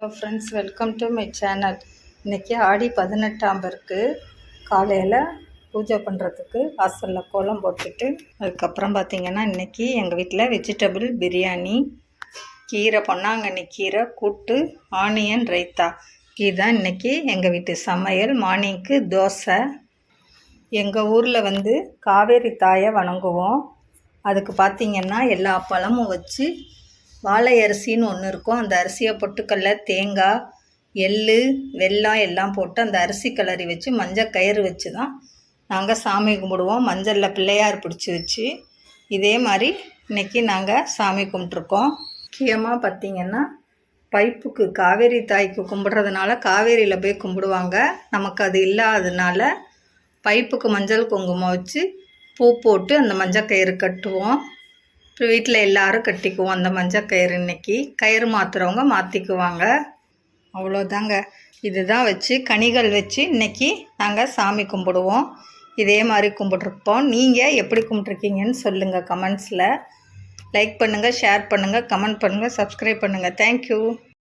Hello friends welcome to my channel இன்றைக்கி ஆடி பதினெட்டாம் பேருக்கு காலையில் பூஜை பண்ணுறதுக்கு வாசலில் கோலம் போட்டுட்டு அதுக்கப்புறம் பார்த்திங்கன்னா இன்றைக்கி எங்கள் வீட்டில் வெஜிடபிள் பிரியாணி கீரை பொன்னாங்கண்ணி கீரை கூட்டு ஆனியன் ரைத்தா. இதுதான் இன்றைக்கி எங்கள் வீட்டு சமையல். மார்னிங்க்கு தோசை. எங்கள் ஊரில் வந்து காவேரி தாயை வணங்குவோம். அதுக்கு பார்த்திங்கன்னா எல்லா பழமும் வச்சு வாழை அரிசின்னு ஒன்று இருக்கும். அந்த அரிசியை பொட்டுக்கடல தேங்காய் எள் வெல்லம் எல்லாம் போட்டு அந்த அரிசி கிளறி வச்சு மஞ்சள் கயிறு வச்சு தான் நாங்கள் சாமி கும்பிடுவோம். மஞ்சளில் பிள்ளையார் பிடிச்சி வச்சு இதே மாதிரி இன்றைக்கி நாங்கள் சாமி கும்பிட்ருக்கோம் முக்கியமாக பார்த்திங்கன்னா பைப்புக்கு காவேரி தாய்க்கு கும்பிட்றதுனால காவேரியில் போய் கும்பிடுவாங்க. நமக்கு அது இல்லாததுனால பைப்புக்கு மஞ்சள் குங்குமம் வச்சு பூ போட்டு அந்த மஞ்சள் கயிறு கட்டுவோம். அப்புறம் வீட்டில் எல்லாரும் கட்டிக்குவோம். அந்த மஞ்சள் கயிறு இன்னைக்கு. கயிறு மாற்றுறவங்க மாற்றிக்குவாங்க அவ்வளோதாங்க இதுதான் வச்சு கனிகள் வச்சு இன்னைக்கு நாங்கள் சாமி கும்பிடுவோம். இதே மாதிரி கும்பிட்ருப்போம் நீங்கள் எப்படி கும்பிட்ருக்கீங்கன்னு சொல்லுங்கள் கமெண்ட்ஸில். லைக் பண்ணுங்கள் ஷேர் பண்ணுங்கள் கமெண்ட் பண்ணுங்கள் சப்ஸ்கிரைப் பண்ணுங்கள் தேங்க்யூ